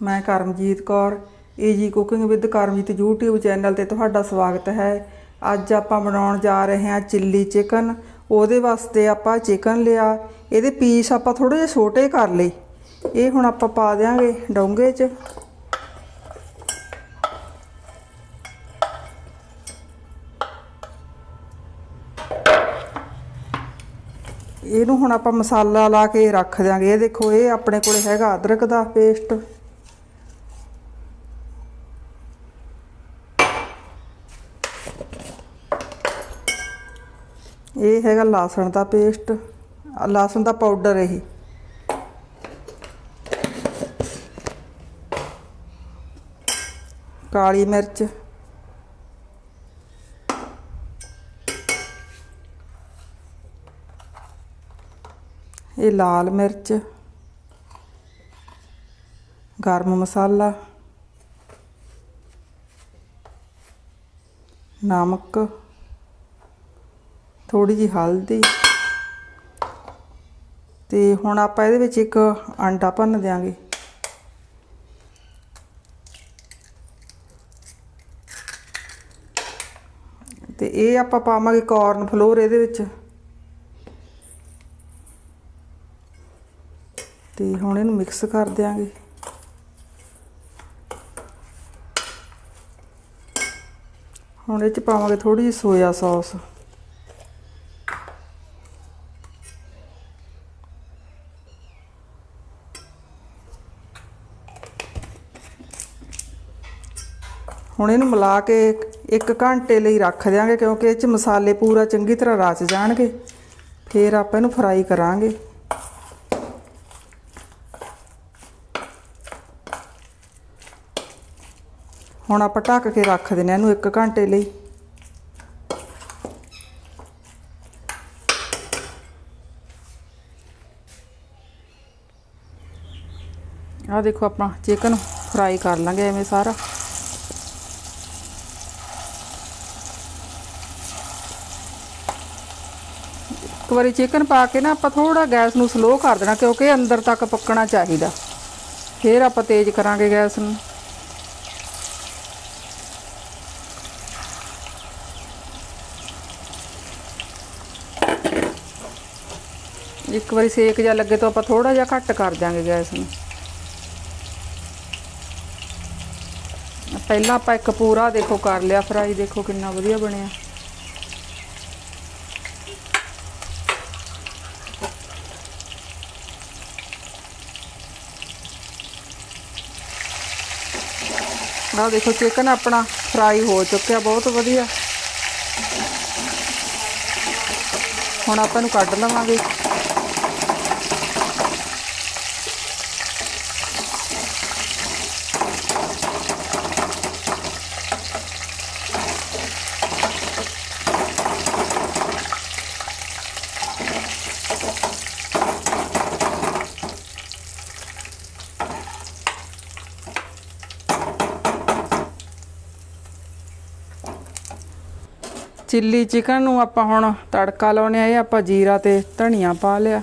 ਮੈਂ Karamjit Kaur AG cooking with Karamjit YouTube channel ਤੇ ਤੁਹਾਡਾ ਸਵਾਗਤ ਹੈ। ਅੱਜ ਆਪਾਂ ਬਣਾਉਣ ਜਾ ਰਹੇ ਹਾਂ ਚਿੱਲੀ ਚਿਕਨ ਉਹਦੇ ਵਾਸਤੇ ਆਪਾਂ ਚਿਕਨ ਲਿਆ। ਇਹਦੇ ਪੀਸ ਆਪਾਂ ਥੋੜੇ ਜਿਹਾ ਛੋਟੇ ਕਰ ਲਏ। ਇਹ ਹੁਣ ਆਪਾਂ ਪਾ ਦਿਆਂਗੇ ਡੋਂਗੇ 'ਚ। ਇਹਨੂੰ ਹੁਣ ਆਪਾਂ ਮਸਾਲਾ ਲਾ ਕੇ ਰੱਖ ਦਿਆਂਗੇ। ਇਹ ਦੇਖੋ, ਇਹ ਆਪਣੇ ਕੋਲੇ ਹੈਗਾ ਅਦਰਕ ਦਾ ਪੇਸਟ ਇਹ ਹੈਗਾ ਲਾਸਣ ਦਾ ਪੇਸਟ, ਲਾਸਣ ਦਾ ਪਾਊਡਰ ਇਹ। ਕਾਲੀ ਮਿਰਚ। ਇਹ ਲਾਲ ਮਿਰਚ। ਗਰਮ ਮਸਾਲਾ। ਨਮਕ। ਥੋੜੀ ਜੀ ਹਲਦੀ। ਤੇ ਹੁਣ ਆਪਾਂ ਇਹਦੇ ਵਿੱਚ ਇੱਕ ਆਂਡਾ ਭੰਨ ਦਿਆਂਗੇ। ਤੇ ਇਹ ਆਪਾਂ ਪਾਵਾਂਗੇ ਕਾਰਨ ਫਲੋਰ ਇਹਦੇ ਵਿੱਚ। ਤੇ ਹੁਣ ਇਹਨੂੰ ਮਿਕਸ ਕਰ ਦਿਆਂਗੇ। ਹੁਣ ਇਹ ਚ ਪਾਵਾਂਗੇ ਥੋੜੀ ਜਿਹੀ ਸੋਇਆ ਸੌਸ ਹੁਣ ਇਹਨੂੰ ਮਿਲਾ ਕੇ 1 ਘੰਟੇ ਲਈ ਰੱਖ ਦਿਆਂਗੇ ਕਿਉਂਕਿ ਇਹ ਚ ਮਸਾਲੇ ਪੂਰਾ ਚੰਗੀ ਤਰ੍ਹਾਂ ਰਚ ਜਾਣਗੇ। ਫਿਰ ਆਪਾਂ ਇਹਨੂੰ ਫਰਾਈ ਕਰਾਂਗੇ। ਹੁਣ ਆਪਾਂ ਢੱਕ ਕੇ ਰੱਖ ਦਿੰਦੇ ਹਾਂ ਇਹਨੂੰ 1 ਘੰਟੇ ਲਈ। ਆਹ ਦੇਖੋ ਆਪਾਂ ਚਿਕਨ ਫਰਾਈ ਕਰ ਲਾਂਗੇ ਐਵੇਂ ਸਾਰਾ। ਵਾਰੀ ਚਿਕਨ ਪਾ ਕੇ ਨਾ ਆਪਾਂ ਥੋੜਾ ਗੈਸ ਨੂੰ ਸਲੋ ਕਰ ਦੇਣਾ ਕਿਉਂਕਿ ਅੰਦਰ ਤੱਕ ਪੱਕਣਾ ਚਾਹੀਦਾ। ਫਿਰ ਆਪਾਂ ਤੇਜ਼ ਕਰਾਂਗੇ ਗੈਸ ਨੂੰ। ਇੱਕ ਵਾਰੀ ਸੇਕ ਜਾ ਲੱਗੇ ਤਾਂ ਆਪਾਂ ਥੋੜਾ ਜਿਹਾ ਘੱਟ ਕਰ ਦਿਆਂਗੇ ਗੈਸ ਨੂੰ। ਪਹਿਲਾਂ ਆਪਾਂ ਇੱਕ ਪੂਰਾ ਦੇਖੋ ਕਰ ਲਿਆ, ਫਰਾਈ ਦੇਖੋ ਕਿੰਨਾ ਵਧੀਆ ਬਣਿਆ। ਆਹ ਦੇਖੋ ਚਿਕਨ ਆਪਣਾ ਫਰਾਈ ਹੋ ਚੁੱਕਿਆ ਬਹੁਤ ਵਧੀਆ। ਹੁਣ ਆਪਾਂ ਨੂੰ ਕੱਢ ਲਵਾਂਗੇ। ਚਿੱਲੀ ਚਿਕਨ ਨੂੰ ਆਪਾਂ ਹੁਣ ਤੜਕਾ ਲਾਉਣੇ ਆ, ਇਹ ਆਪਾਂ ਜੀਰਾ ਤੇ ਧਨੀਆ ਪਾ ਲਿਆ।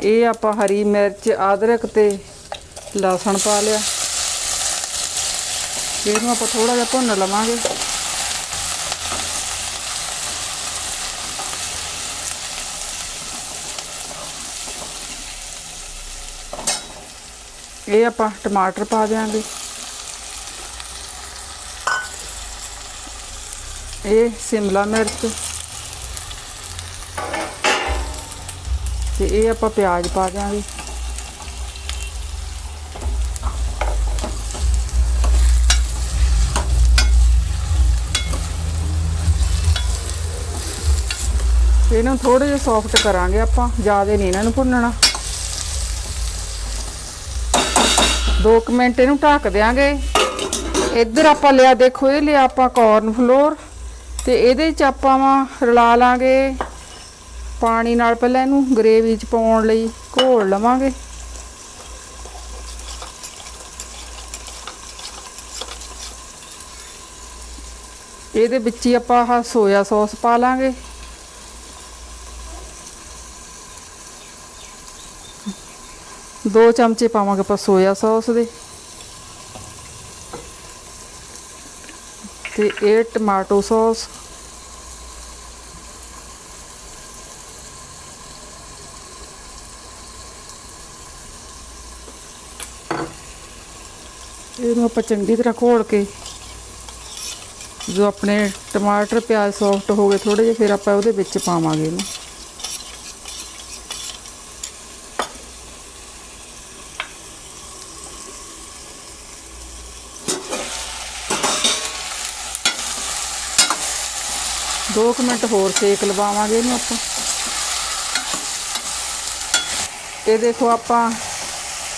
ਇਹ ਆਪਾਂ ਹਰੀ ਮਿਰਚ, ਅਦਰਕ ਤੇ ਲਸਣ ਪਾ ਲਿਆ। ਇਹਨੂੰ ਆਪਾਂ ਥੋੜਾ ਜਿਹਾ ਭੁੰਨ ਲਵਾਂਗੇ। ਇਹ ਆਪਾਂ ਟਮਾਟਰ ਪਾ ਦਿਆਂਗੇ। ਇਹ ਸਿਮਲਾ ਮਿਰਚ ਤੇ ਇਹ ਆਪਾਂ ਪਿਆਜ਼ ਪਾ ਦਿਆਂਗੇ ਇਹਨੂੰ ਥੋੜੇ ਜਿਹਾ ਸੌਫਟ ਕਰਾਂਗੇ ਆਪਾਂ, ਜ਼ਿਆਦਾ ਨਹੀਂ ਇਹਨਾਂ ਨੂੰ ਭੁੰਨਣਾ। 2 ਮਿੰਟ ਇਹਨੂੰ ਢੱਕ ਦਿਆਂਗੇ। ਇੱਧਰ ਆਪਾਂ ਲਿਆ, ਦੇਖੋ ਇਹ ਲਿਆ ਆਪਾਂ ਕਾਰਨ ਫਲੋਰ ਤੇ ਇਹਦੇ ਚ ਆਪਾਂ ਵਾ ਰਲਾ ਲਾਂਗੇ ਪਾਣੀ ਨਾਲ ਪਹਿਲਾਂ ਇਹਨੂੰ ਗਰੇਵੀ ਚ ਪਾਉਣ ਲਈ ਘੋਲ ਲਵਾਂਗੇ। ਇਹਦੇ ਵਿੱਚ ਹੀ ਆਪਾਂ ਆਹ ਸੋਇਆ ਸੌਸ ਪਾ ਲਾਂਗੇ। ਦੋ ਚਮਚੇ ਪਾਵਾਂਗੇ ਆਪਾਂ ਸੋਇਆ ਸੌਸ ਦੇ। ਤੇ ਇਹ ਟਮਾਟੋ ਸੌਸ। ਇਹਨੂੰ ਆਪਾਂ ਚੰਗੀ ਤਰ੍ਹਾਂ ਘੋਲ ਕੇ ਜੋ ਆਪਣੇ ਟਮਾਟਰ, ਪਿਆਜ਼ ਸੌਫਟ ਹੋ ਗਏ ਥੋੜੇ ਜਿਹੇ, ਫਿਰ ਆਪਾਂ ਉਹਦੇ ਵਿੱਚ ਪਾਵਾਂਗੇ ਇਹਨੂੰ। ਦੋ ਕੁ ਮਿੰਟ ਹੋਰ ਸੇਕ ਲਵਾਵਾਂਗੇ ਇਹਨੂੰ ਆਪਾਂ। ਇਹ ਦੇਖੋ ਆਪਾਂ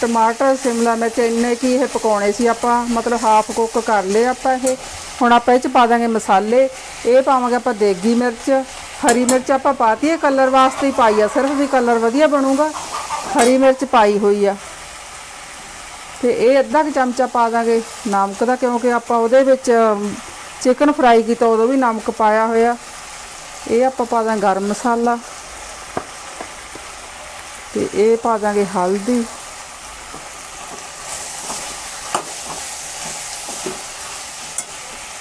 ਟਮਾਟਰ ਸ਼ਿਮਲਾ ਮਿਰਚ ਇੰਨੇ ਕੀ ਇਹ ਪਕਾਉਣੇ ਸੀ, ਆਪਾਂ ਮਤਲਬ ਹਾਫ ਕੁੱਕ ਕਰ ਲਏ ਆਪਾਂ ਇਹ। ਹੁਣ ਆਪਾਂ ਇਹ ਚ ਪਾ ਦਾਂਗੇ ਮਸਾਲੇ, ਇਹ ਪਾਵਾਂਗੇ ਆਪਾਂ ਦੇਗੀ ਮਿਰਚ, ਹਰੀ ਮਿਰਚ ਆਪਾਂ ਪਾਤੀ ਹੈ ਕਲਰ ਵਾਸਤੇ ਹੀ ਪਾਈ ਆ, ਸਿਰਫ ਵੀ ਕਲਰ ਵਧੀਆ ਬਣੂਗਾ, ਹਰੀ ਮਿਰਚ ਪਾਈ ਹੋਈ ਆ। ਤੇ ਇਹ ਅੱਧਾ ਕੁ ਚਮਚਾ ਪਾ ਦਾਂਗੇ ਨਮਕ ਦਾ, ਕਿਉਂਕਿ ਆਪਾਂ ਉਹਦੇ ਵਿੱਚ ਚਿਕਨ ਫਰਾਈ ਕੀਤਾ, ਉਦੋਂ ਵੀ ਨਮਕ ਪਾਇਆ ਹੋਇਆ। ਇਹ ਆਪਾਂ ਪਾ ਦਾਂ ਗਰਮ ਮਸਾਲਾ। ਤੇ ਇਹ ਪਾ ਦਾਂਗੇ ਹਲਦੀ।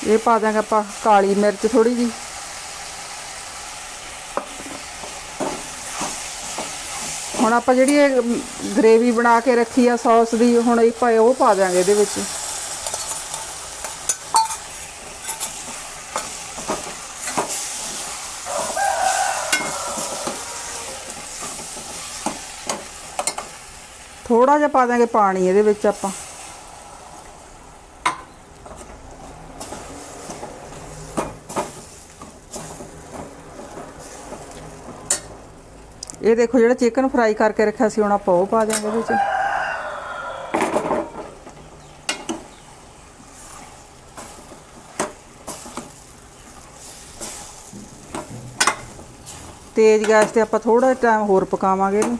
ਇਹ ਪਾ ਦਾਂਗੇ ਆਪਾਂ ਕਾਲੀ ਮਿਰਚ ਥੋੜੀ ਜੀ ਹੁਣ ਆਪਾਂ ਜਿਹੜੀ ਇਹ ਗ੍ਰੇਵੀ ਬਣਾ ਕੇ ਰੱਖੀ ਆ, ਸੌਸ ਦੀ, ਹੁਣ ਇਹ ਪਾ ਉਹ ਪਾ ਦਾਂਗੇ ਇਹਦੇ ਵਿੱਚ। ਥੋੜਾ ਜਿਹਾ ਪਾ ਦਾਂਗੇ ਪਾਣੀ ਇਹਦੇ ਵਿੱਚ ਆਪਾਂ। ਇਹ ਦੇਖੋ ਜਿਹੜਾ ਚਿਕਨ ਫਰਾਈ ਕਰਕੇ ਰੱਖਿਆ ਸੀ, ਹੁਣ ਆਪਾਂ ਉਹ ਪਾ ਦਿਆਂਗੇ ਇਹਦੇ ਵਿੱਚ। ਤੇਜ਼ ਗੈਸ ਤੇ ਆਪਾਂ ਥੋੜਾ ਟਾਈਮ ਹੋਰ ਪਕਾਵਾਂਗੇ ਇਹਨੂੰ।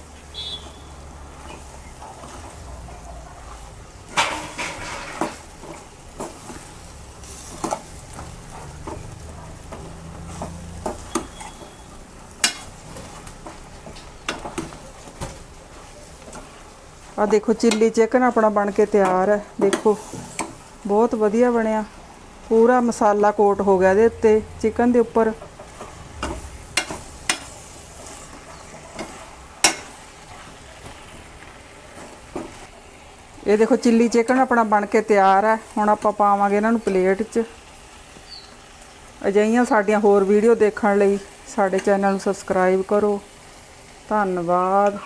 ਆ ਦੇਖੋ, ਚਿੱਲੀ ਚਿਕਨ ਆਪਣਾ ਬਣ ਕੇ ਤਿਆਰ ਹੈ। ਦੇਖੋ, ਬਹੁਤ ਵਧੀਆ ਬਣਿਆ। ਪੂਰਾ ਮਸਾਲਾ ਕੋਟ ਹੋ ਗਿਆ ਇਹਦੇ ਉੱਤੇ ਚਿਕਨ ਦੇ ਉੱਪਰ। ਇਹ ਦੇਖੋ, ਚਿੱਲੀ ਚਿਕਨ ਆਪਣਾ ਬਣ ਕੇ ਤਿਆਰ ਹੈ। ਹੁਣ ਆਪਾਂ ਪਾਵਾਂਗੇ ਇਹਨਾਂ ਨੂੰ ਪਲੇਟ 'ਚ। ਅਜਿਹੀਆਂ ਸਾਡੀਆਂ ਹੋਰ ਵੀਡੀਓ ਦੇਖਣ ਲਈ ਸਾਡੇ ਚੈਨਲ ਨੂੰ ਸਬਸਕ੍ਰਾਈਬ ਕਰੋ। ਧੰਨਵਾਦ।